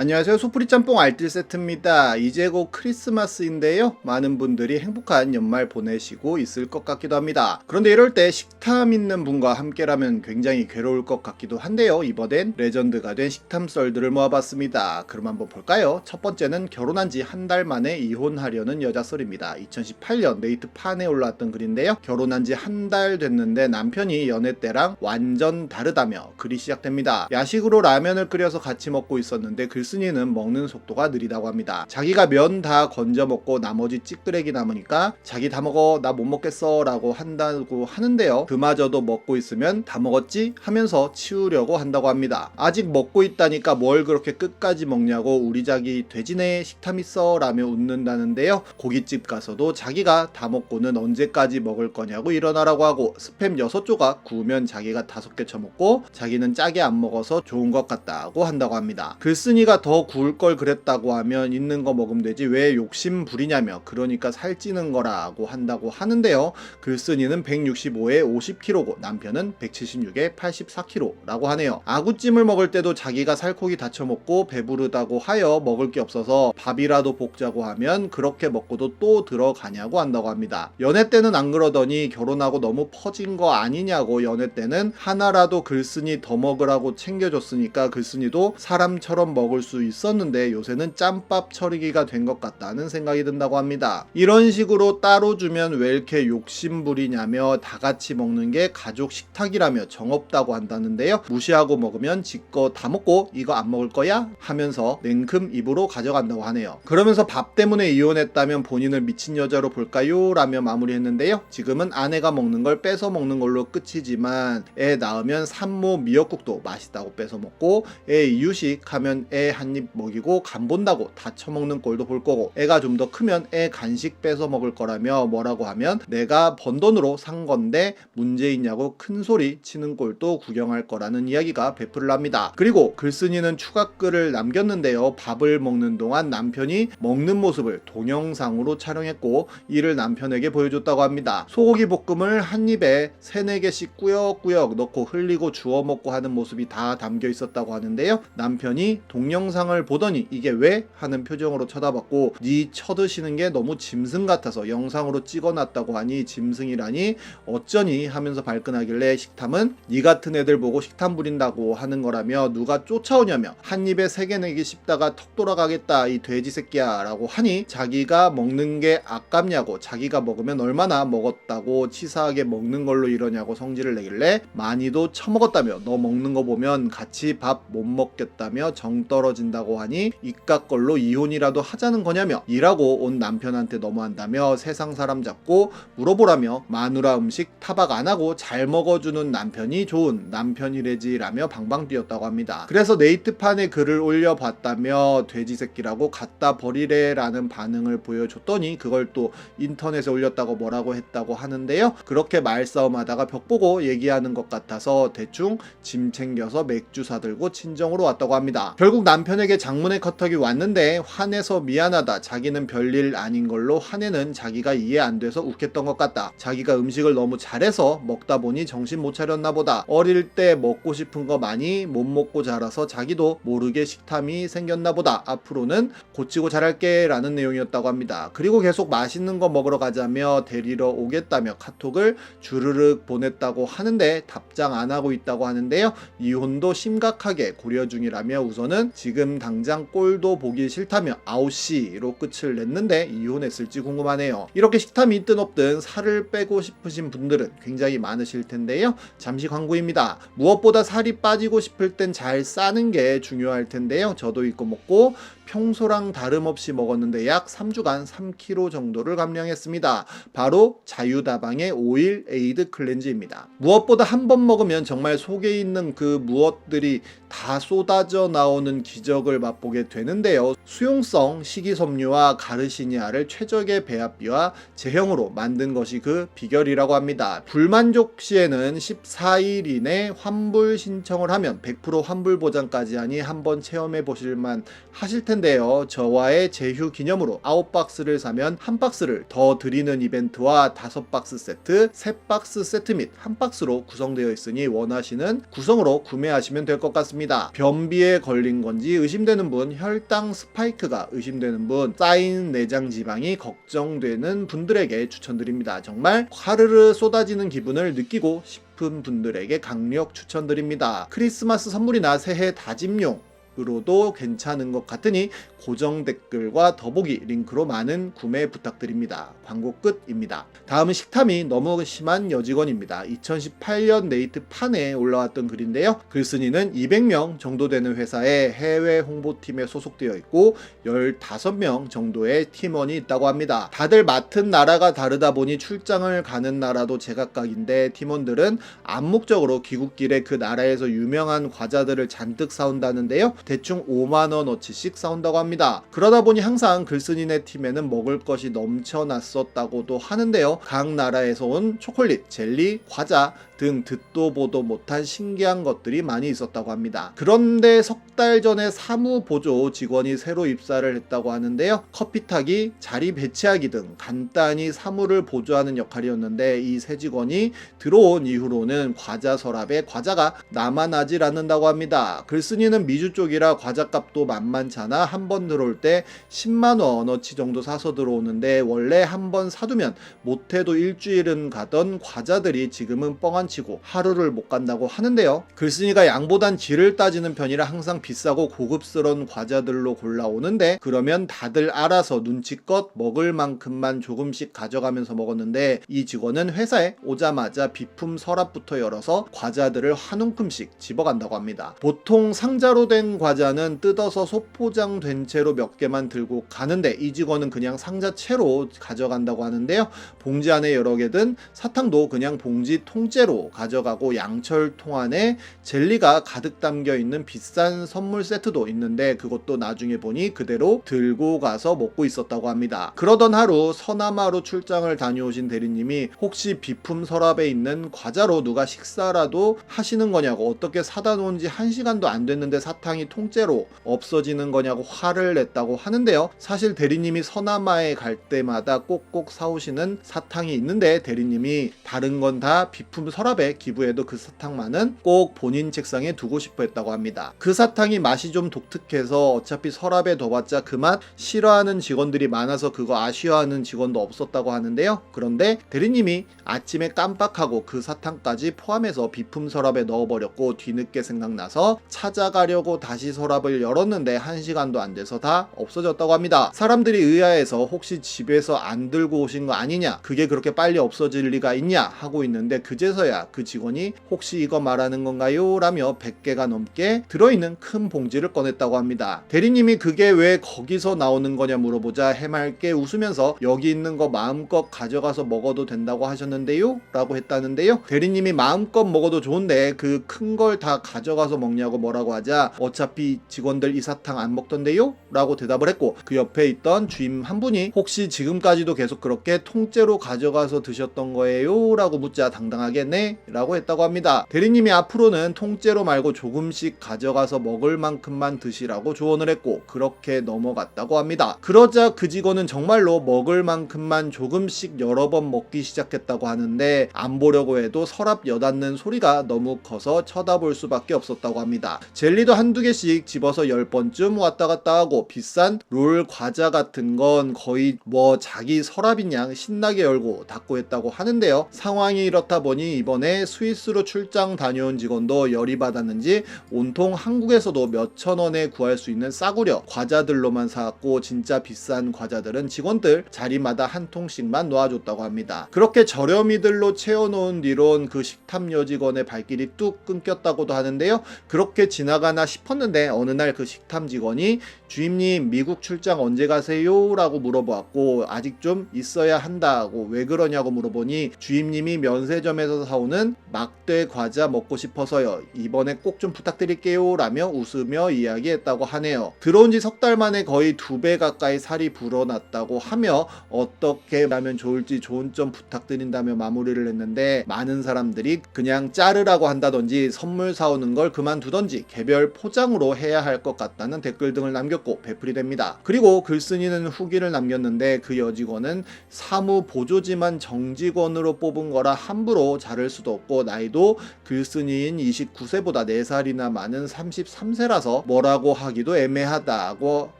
안녕하세요. 소프리 짬뽕 알뜰 세트입니다. 이제 곧 크리스마스인데요. 많은 분들이 행복한 연말 보내시고 있을 것 같기도 합니다. 그런데 이럴 때 식탐 있는 분과 함께라면 굉장히 괴로울 것 같기도 한데요. 이번엔 레전드가 된 식탐 썰들을 모아봤습니다. 그럼 한번 볼까요? 첫 번째는 결혼한 지 한 달 만에 이혼하려는 여자 썰입니다. 2018년 네이트 판에 올라왔던 글인데요. 결혼한 지 한 달 됐는데 남편이 연애 때랑 완전 다르다며 글이 시작됩니다. 야식으로 라면을 끓여서 같이 먹고 있었는데 글 쓴이는 먹는 속도가 느리다고 합니다. 자기가 면 다 건져 먹고 나머지 찌끄레기 남으니까 자기 다 먹어 나 못 먹겠어 라고 한다고 하는데요. 그마저도 먹고 있으면 다 먹었지 하면서 치우려고 한다고 합니다. 아직 먹고 있다니까 뭘 그렇게 끝까지 먹냐고 우리 자기 돼지네 식탐 있어 라며 웃는다는데요. 고깃집 가서도 자기가 다 먹고는 언제까지 먹을 거냐고 일어나라고 하고 스팸 6조각 구우면 자기가 5개 쳐먹고 자기는 짜게 안 먹어서 좋은 것 같다고 한다고 합니다. 글쓴이가 더 구울 걸 그랬다고 하면 있는 거 먹으면 되지 왜 욕심 부리냐며 그러니까 살찌는 거라고 한다고 하는데요. 글쓴이는 165에 50kg고 남편은 176에 84kg라고 하네요. 아구찜을 먹을 때도 자기가 살코기 다쳐 먹고 배부르다고 하여 먹을 게 없어서 밥이라도 볶자고 하면 그렇게 먹고도 또 들어가냐고 한다고 합니다. 연애 때는 안 그러더니 결혼하고 너무 퍼진 거 아니냐고 연애 때는 하나라도 글쓴이 더 먹으라고 챙겨줬으니까 글쓴이도 사람처럼 먹을 수 있었는데 요새는 짬밥 처리기가 된 것 같다는 생각이 든다고 합니다. 이런 식으로 따로 주면 왜 이렇게 욕심 부리냐며 다 같이 먹는 게 가족 식탁이라며 정없다고 한다는데요. 무시하고 먹으면 지껏 다 먹고 이거 안 먹을 거야? 하면서 냉큼 입으로 가져간다고 하네요. 그러면서 밥 때문에 이혼했다면 본인을 미친 여자로 볼까요? 라며 마무리했는데요. 지금은 아내가 먹는 걸 뺏어 먹는 걸로 끝이지만 애 낳으면 산모 미역국도 맛있다고 뺏어 먹고 애 이유식 하면 애한 입 먹이고 간 본다고 다 처먹는 꼴도 볼 거고 애가 좀 더 크면 애 간식 뺏어 먹을 거라며 뭐라고 하면 내가 번 돈으로 산 건데 문제 있냐고 큰 소리 치는 꼴도 구경할 거라는 이야기가 배풀을 합니다. 그리고 글쓴이는 추가 글을 남겼는데요. 밥을 먹는 동안 남편이 먹는 모습을 동영상으로 촬영했고 이를 남편에게 보여줬다고 합니다. 소고기 볶음을 한 입에 세네 개씩 꾸역꾸역 넣고 흘리고 주워 먹고 하는 모습이 다 담겨 있었다고 하는데요. 남편이 동영 상을 보더니 이게 왜? 하는 표정으로 쳐다봤고 네 쳐드시는 게 너무 짐승 같아서 영상으로 찍어놨다고 하니 짐승이라니 어쩌니? 하면서 발끈하길래 식탐은 네 같은 애들 보고 식탐 부린다고 하는 거라며 누가 쫓아오냐며 한 입에 세 개 내기 싶다가 턱 돌아가겠다 이 돼지 새끼야 라고 하니 자기가 먹는 게 아깝냐고 자기가 먹으면 얼마나 먹었다고 치사하게 먹는 걸로 이러냐고 성질을 내길래 많이도 처먹었다며 너 먹는 거 보면 같이 밥 못 먹겠다며 정 떨어 진다고 하니 이깟 걸로 이혼이라도 하자는 거냐며 일하고 온 남편한테 너무한다며 세상 사람 잡고 물어보라며 마누라 음식 타박 안 하고 잘 먹어주는 남편이 좋은 남편이래지라며 방방 뛰었다고 합니다. 그래서 네이트판에 글을 올려봤다며 돼지 새끼라고 갖다 버리래라는 반응을 보여줬더니 그걸 또 인터넷에 올렸다고 뭐라고 했다고 하는데요. 그렇게 말싸움하다가 벽 보고 얘기하는 것 같아서 대충 짐 챙겨서 맥주 사들고 친정으로 왔다고 합니다. 결국 남 편에게 장문의 커터기 왔는데 화내서 미안하다. 자기는 별일 아닌 걸로 화내는 자기가 이해 안 돼서 웃겠던 것 같다. 자기가 음식을 너무 잘해서 먹다 보니 정신 못 차렸나 보다. 어릴 때 먹고 싶은 거 많이 못 먹고 자라서 자기도 모르게 식탐이 생겼나 보다. 앞으로는 고치고 잘할게 라는 내용이었다고 합니다. 그리고 계속 맛있는 거 먹으러 가자며 데리러 오겠다며 카톡을 주르륵 보냈다고 하는데 답장 안 하고 있다고 하는데요. 이혼도 심각하게 고려 중이라며 우선은 지금 당장 꼴도 보기 싫다며 아웃시로 끝을 냈는데 이혼했을지 궁금하네요. 이렇게 식탐이 있든 없든 살을 빼고 싶으신 분들은 굉장히 많으실 텐데요. 잠시 광고입니다. 무엇보다 살이 빠지고 싶을 땐 잘 싸는 게 중요할 텐데요. 저도 이거 먹고 평소랑 다름없이 먹었는데 약 3주간 3kg 정도를 감량했습니다. 바로 자유다방의 오일 에이드 클렌즈입니다. 무엇보다 한 번 먹으면 정말 속에 있는 그 무엇들이 다 쏟아져 나오는 기적을 맛보게 되는데요. 수용성 식이섬유와 가르시니아를 최적의 배합비와 제형으로 만든 것이 그 비결이라고 합니다. 불만족 시에는 14일 이내 환불 신청을 하면 100% 환불 보장까지 하니 한번 체험해 보실만 하실 텐데 했는데요. 저와의 제휴 기념으로 9박스를 사면 한 박스를 더 드리는 이벤트와 5박스 세트, 3박스 세트 및 한 박스로 구성되어 있으니 원하시는 구성으로 구매하시면 될 것 같습니다. 변비에 걸린 건지 의심되는 분, 혈당 스파이크가 의심되는 분, 쌓인 내장 지방이 걱정되는 분들에게 추천드립니다. 정말 화르르 쏟아지는 기분을 느끼고 싶은 분들에게 강력 추천드립니다. 크리스마스 선물이나 새해 다짐용 으로도 괜찮은 것 같으니 고정 댓글과 더보기 링크로 많은 구매 부탁드립니다. 광고 끝입니다. 다음은 식탐이 너무 심한 여직원입니다. 2018년 네이트 판에 올라왔던 글인데요. 글쓴이는 200명 정도 되는 회사의 해외 홍보팀에 소속되어 있고 15명 정도의 팀원이 있다고 합니다. 다들 맡은 나라가 다르다 보니 출장을 가는 나라도 제각각인데 팀원들은 암묵적으로 귀국길에 그 나라에서 유명한 과자들을 잔뜩 사온다는데요. 대충 5만원어치씩 사온다고 합니다. 그러다 보니 항상 글쓴이네 팀에는 먹을 것이 넘쳐났었다고도 하는데요. 각 나라에서 온 초콜릿, 젤리, 과자 등 듣도 보도 못한 신기한 것들이 많이 있었다고 합니다. 그런데 석 달 전에 사무 보조 직원이 새로 입사를 했다고 하는데요. 커피 타기, 자리 배치하기 등 간단히 사무를 보조하는 역할이었는데 이 새 직원이 들어온 이후로는 과자 서랍에 과자가 남아나질 않는다고 합니다. 글쓴이는 미주 쪽이라 과자값도 만만찮아 한 번 들어올 때 10만 원어치 정도 사서 들어오는데 원래 한 번 사두면 못해도 일주일은 가던 과자들이 지금은 뻥 안치고 하루를 못 간다고 하는데요. 글쓴이가 양보단 질을 따지는 편이라 항상 비싸고 고급스러운 과자들로 골라오는데 그러면 다들 알아서 눈치껏 먹을 만큼만 조금씩 가져가면서 먹었는데 이 직원은 회사에 오자마자 비품 서랍부터 열어서 과자들을 한 움큼씩 집어간다고 합니다. 보통 상자로 된 과자는 뜯어서 소포장된 채로 몇 개만 들고 가는데 이 직원은 그냥 상자 채로 가져간다고 하는데요. 봉지 안에 여러 개든 사탕도 그냥 봉지 통째로 가져가고 양철 통 안에 젤리가 가득 담겨 있는 비싼 선물 세트도 있는데 그것도 나중에 보니 그대로 들고 가서 먹고 있었다고 합니다. 그러던 하루 서남아로 출장을 다녀오신 대리님이 혹시 비품 서랍에 있는 과자로 누가 식사라도 하시는 거냐고 어떻게 사다 놓은 지한 시간도 안 됐는데 사탕이 통째로 없어지는 거냐고 화를 냈다고 하는데요. 사실 대리님이 서남아에 갈 때마다 꼭꼭 사오시는 사탕이 있는데 대리님이 다른 건 다 비품 서랍 에 기부해도 그 사탕만은 꼭 본인 책상에 두고 싶어 했다고 합니다. 그 사탕이 맛이 좀 독특해서 어차피 서랍에 둬봤자 그 맛 싫어하는 직원들이 많아서 그거 아쉬워하는 직원도 없었다고 하는데요. 그런데 대리님이 아침에 깜빡하고 그 사탕까지 포함해서 비품 서랍에 넣어버렸고 뒤늦게 생각나서 찾아가려고 다시 서랍을 열었는데 한 시간도 안 돼서 다 없어졌다고 합니다. 사람들이 의아해서 혹시 집에서 안 들고 오신 거 아니냐? 그게 그렇게 빨리 없어질 리가 있냐? 하고 있는데 그제서야 그 직원이 혹시 이거 말하는 건가요? 라며 100개가 넘게 들어있는 큰 봉지를 꺼냈다고 합니다. 대리님이 그게 왜 거기서 나오는 거냐 물어보자 해맑게 웃으면서 여기 있는 거 마음껏 가져가서 먹어도 된다고 하셨는데요? 라고 했다는데요. 대리님이 마음껏 먹어도 좋은데 그 큰 걸 다 가져가서 먹냐고 뭐라고 하자 어차피 직원들 이 사탕 안 먹던데요? 라고 대답을 했고 그 옆에 있던 주임 한 분이 혹시 지금까지도 계속 그렇게 통째로 가져가서 드셨던 거예요? 라고 묻자 당당하게 네? 라고 했다고 합니다. 대리님이 앞으로는 통째로 말고 조금씩 가져가서 먹을 만큼만 드시라고 조언을 했고 그렇게 넘어갔다고 합니다. 그러자 그 직원은 정말로 먹을 만큼만 조금씩 여러 번 먹기 시작했다고 하는데 안 보려고 해도 서랍 여닫는 소리가 너무 커서 쳐다볼 수밖에 없었다고 합니다. 젤리도 한두 개씩 집어서 10번쯤 왔다 갔다 하고 비싼 롤 과자 같은 건 거의 뭐 자기 서랍인 양 신나게 열고 닫고 했다고 하는데요. 상황이 이렇다 보니 이번에 스위스로 출장 다녀온 직원도 열이 받았는지 온통 한국에서도 몇천 원에 구할 수 있는 싸구려 과자들로만 사왔고 진짜 비싼 과자들은 직원들 자리마다 한 통씩만 놓아줬다고 합니다. 그렇게 저렴이들로 채워놓은 뒤론 그 식탐 여직원의 발길이 뚝 끊겼다고도 하는데요. 그렇게 지나가나 싶었는데 어느 날 그 식탐 직원이 주임님 미국 출장 언제 가세요? 라고 물어보았고 아직 좀 있어야 한다고 왜 그러냐고 물어보니 주임님이 면세점에서 사온 사오는 막대 과자 먹고 싶어서요. 이번에 꼭 좀 부탁드릴게요. 라며 웃으며 이야기했다고 하네요. 들어온 지 석 달 만에 거의 두 배 가까이 살이 불어났다고 하며 어떻게 하면 좋을지 좋은 점 부탁드린다며 마무리를 했는데 많은 사람들이 그냥 자르라고 한다든지 선물 사오는 걸 그만두던지 개별 포장으로 해야 할 것 같다는 댓글 등을 남겼고 베풀이 됩니다. 그리고 글쓴이는 후기를 남겼는데 그 여직원은 사무 보조지만 정직원으로 뽑은 거라 함부로 자를 수도 없고 나이도 글쓴이인 29세보다 4살이나 많은 33세라서 뭐라고 하기도 애매하다고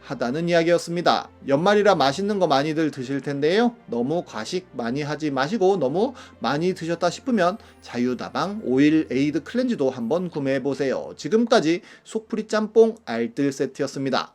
하다는 이야기였습니다. 연말이라 맛있는 거 많이들 드실 텐데요. 너무 과식 많이 하지 마시고 너무 많이 드셨다 싶으면 자유다방 오일 에이드 클렌즈도 한번 구매해 보세요. 지금까지 속풀이 짬뽕 알뜰 세트였습니다.